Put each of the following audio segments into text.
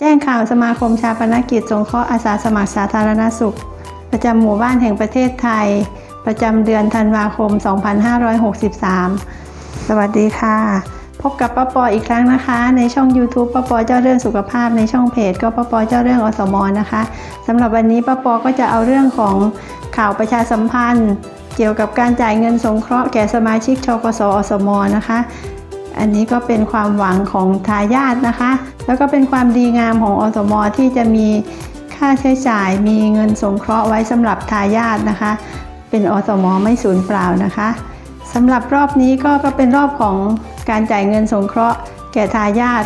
แจ้งข่าวสมาคมชาปนกิจสงเคราะห์อาสาสมัครสาธารณสุข ประจำหมู่บ้านแห่งประเทศไทย ประจำเดือนธันวาคม 2563 สวัสดีค่ะ พบกับป้าปออีกครั้งนะคะ ในช่อง YouTube ป้าปอเจ้าเรื่องสุขภาพในช่องเพจ ก็ป้าปอเจ้าเรื่องอสมนะคะสำหรับวันนี้ป้าปอก็จะเอาเรื่องของข่าวประชาสัมพันธ์ เกี่ยวกับการจ่ายเงินสงเคราะห์แก่สมาชิกชกสอสมนะคะ อันนี้ก็เป็นความหวังของทายาทนะคะ แล้วก็เป็นความดีงามของอสมที่จะมีค่าใช้จ่ายมีเงินสงเคราะห์ไว้สำหรับทายาทนะคะ เป็นอสมไม่สูญเปล่านะคะสำหรับรอบนี้ก็ก็เป็นรอบของการจ่ายเงินสงเคราะห์แก่ทายาท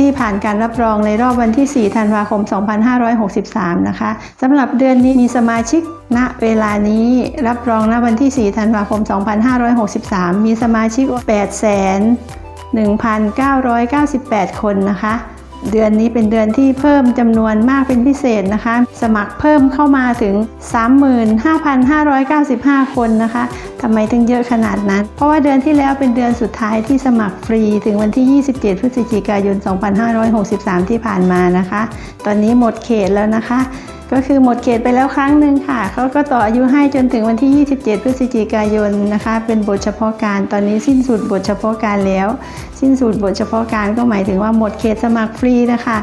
ที่ผ่านการรับรองในรอบวันที่ 4 ธันวาคม 2563 นะคะสำหรับเดือนนี้มีสมาชิกณเวลานี้รับรองณวันที่ 4 ธันวาคม 2563 มีสมาชิก 8 1,998 คนนะคะ เดือนนี้เป็นเดือนที่เพิ่มจำนวนมากเป็นพิเศษนะคะ สมัครเพิ่มเข้ามาถึง 35,595 คนนะคะทำไมถึงเยอะขนาดนั้น เพราะว่าเดือนที่แล้วเป็นเดือนสุดท้ายที่สมัครฟรีถึงวันที่ 27 พฤศจิกายน 2563 ที่ผ่านมานะคะ ตอนนี้หมดเขตแล้วนะคะ ก็คือหมดเขตไปแล้วครั้งหนึ่งค่ะเขาก็ต่ออายุให้จนถึงวันที่ 27 พฤศจิกายนนะคะ เป็นบทเฉพาะการตอนนี้สิ้นสุดบทเฉพาะการแล้ว สิ้นสุดบทเฉพาะการก็หมายถึงว่าหมดเขตสมัครฟรีนะคะ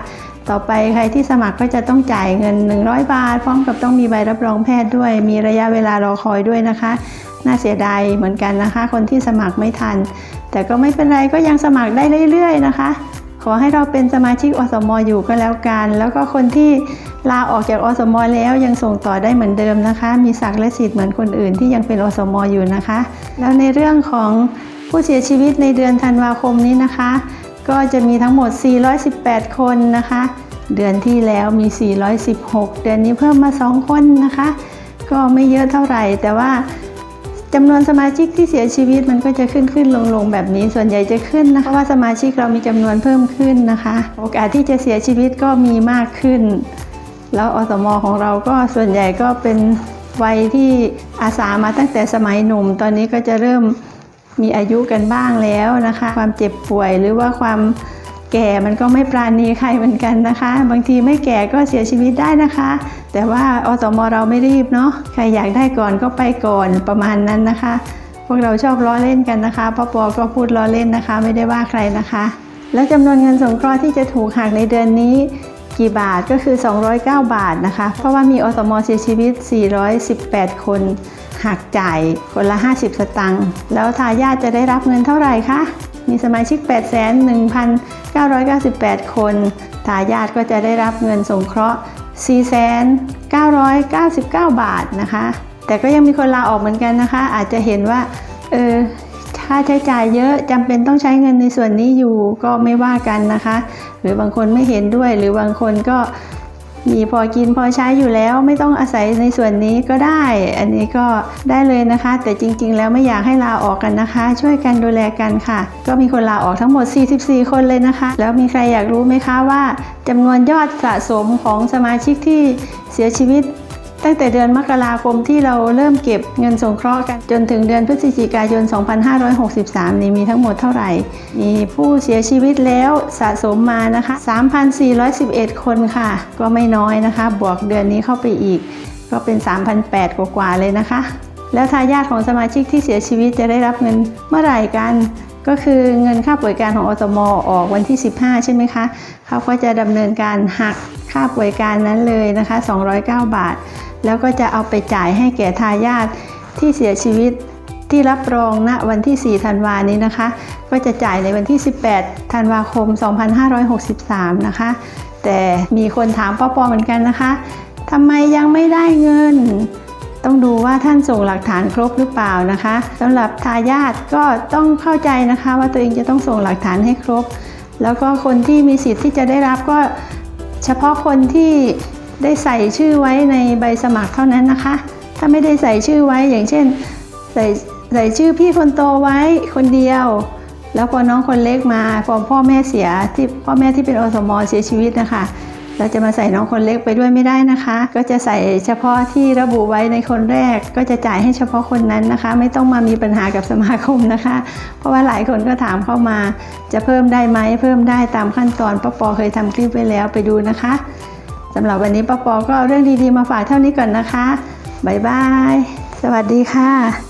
ต่อไปใครที่สมัครก็จะต้องจ่ายเงิน 100 บาท พร้อมกับต้องมีใบรับรองแพทย์ด้วย มีระยะเวลารอคอยด้วยนะคะ น่าเสียดายเหมือนกันนะคะ คนที่สมัครไม่ทัน แต่ก็ไม่เป็นไรก็ยังสมัครได้เรื่อย ๆ นะคะ อให้เราเป็นสมาชิกอสมอยู่ก็แล้วกัน แล้วก็คนที่ลาออกจากอสมแล้วยังส่งต่อได้เหมือนเดิมนะคะ มีศักดิ์และสิทธิ์เหมือนคนอื่นที่ยังเป็นอสมอยู่นะคะ แล้วในเรื่องของผู้เสียชีวิตในเดือนธันวาคมนี้นะคะ ก็จะมีทั้งหมด 418 คนนะคะ เดือนที่แล้วมี 416 เดือนนี้เพิ่มมา 2 คนนะคะ ก็ไม่เยอะเท่าไหร่แต่ว่า จำนวนสมาชิกที่เสียชีวิตมันก็จะขึ้นขึ้นลงลงแบบนี้ ส่วนใหญ่จะขึ้นนะคะเพราะว่าสมาชิกเรามีจำนวนเพิ่มขึ้นนะคะ โอกาสที่จะเสียชีวิตก็มีมากขึ้น แล้วอสมของเราก็ส่วนใหญ่ก็เป็นวัยที่อาสามาตั้งแต่สมัยหนุ่ม ตอนนี้ก็จะเริ่มมีอายุกันบ้างแล้วนะคะ ความเจ็บป่วยหรือว่าความ แก่มันก็ไม่ปราณีใครเหมือนกันนะคะ บางทีไม่แก่ก็เสียชีวิตได้นะคะ แต่ว่าอสมเราไม่รีบเนาะใครอยากได้ก่อนก็ไปก่อนประมาณนั้นนะคะ พวกเราชอบล้อเล่นกันนะคะป้าปอก็พูดล้อเล่นนะคะ ไม่ได้ว่าใครนะคะ แล้วจำนวนเงินสงเคราะห์ที่จะถูกหักในเดือนนี้กี่บาทก็คือ 209 บาทนะคะ เพราะว่ามีอสมเสียชีวิต 418 คนหักจ่ายคนละ 50 สตังค์แล้วทายาทจะได้รับเงินเท่าไหร่คะ มีสมาชิก8,1,998 คน ทายาทก็จะได้รับเงินสงเคราะห์ 4,999 บาทนะคะ แต่ก็ยังมีคนลาออกเหมือนกันนะคะ อาจจะเห็นว่า เออค่าใช้จ่ายเยอะจำเป็นต้องใช้เงินในส่วนนี้อยู่ก็ไม่ว่ากันนะคะ หรือบางคนไม่เห็นด้วย หรือบางคนก็ มีพอกินพอใช้อยู่แล้วไม่ต้องอาศัยในส่วนนี้ก็ได้ อันนี้ก็ได้เลยนะคะ แต่จริง ๆ แล้วไม่อยากให้ลาออกกันนะคะ ช่วยกันดูแลกันค่ะ ก็มีคนลาออกทั้งหมด 44 คนเลยนะคะ แล้วมีใครอยากรู้ไหมคะว่าจำนวนยอดสะสมของสมาชิกที่เสียชีวิต ตั้งแต่เดือนมกราคมที่เราเริ่มเก็บเงินสงเคราะห์กันจนถึงเดือนพฤศจิกายน 2563 นี้มีทั้งหมดเท่าไหร่ มีผู้เสียชีวิตแล้วสะสมมานะคะ 3,411 คนค่ะ ก็ไม่น้อยนะคะ บวกเดือนนี้เข้าไปอีก ก็เป็น 3,800 กว่าๆเลยนะคะ แล้วทายาทของสมาชิกที่เสียชีวิตจะได้รับเงินเมื่อไหร่กันก็คือเงินค่าป่วยการของอสมออกวันที่ 15 ใช่ไหมคะ เขาก็จะดำเนินการหักค่าป่วยการนั้นเลยนะคะ 209 บาท แล้วก็จะเอาไปจ่ายให้แก่ทายาทที่เสียชีวิตที่รับรองณวันที่ 4 ธันวานี้นะคะ ก็จะจ่ายในวันที่ 18 ธันวาคม 2563 นะคะ แต่มีคนถามป้าปอเหมือนกันนะคะทำไมยังไม่ได้เงิน ต้องดูว่าท่านส่งหลักฐานครบหรือเปล่านะคะสำหรับทายาทก็ต้องเข้าใจนะคะ ว่าตัวเองจะต้องส่งหลักฐานให้ครบ แล้วก็คนที่มีสิทธิ์ที่จะได้รับก็เฉพาะคนที่ ได้ใส่ชื่อไว้ในใบสมัครเท่านั้นนะคะ ถ้าไม่ได้ใส่ชื่อไว้อย่างเช่น ใส่ใส่ชื่อพี่คนโตไว้คนเดียว แล้วพอน้องคนเล็กมาพอพ่อแม่เสียที่พ่อแม่ที่เป็นอสมเสียชีวิตนะคะ เราจะมาใส่น้องคนเล็กไปด้วยไม่ได้นะคะ ก็จะใส่เฉพาะที่ระบุไว้ในคนแรก ก็จะจ่ายให้เฉพาะคนนั้นนะคะ ไม่ต้องมามีปัญหากับสมาคมนะคะ เพราะว่าหลายคนก็ถามเข้ามา จะเพิ่มได้ไหมเพิ่มได้ตามขั้นตอนป้าปอเคยทำคลิปไว้แล้วไปดูนะคะ สำหรับวันนี้ป้าปอก็เอาเรื่องดีๆมาฝากเท่านี้ก่อนนะคะ บ๊ายบาย สวัสดีค่ะ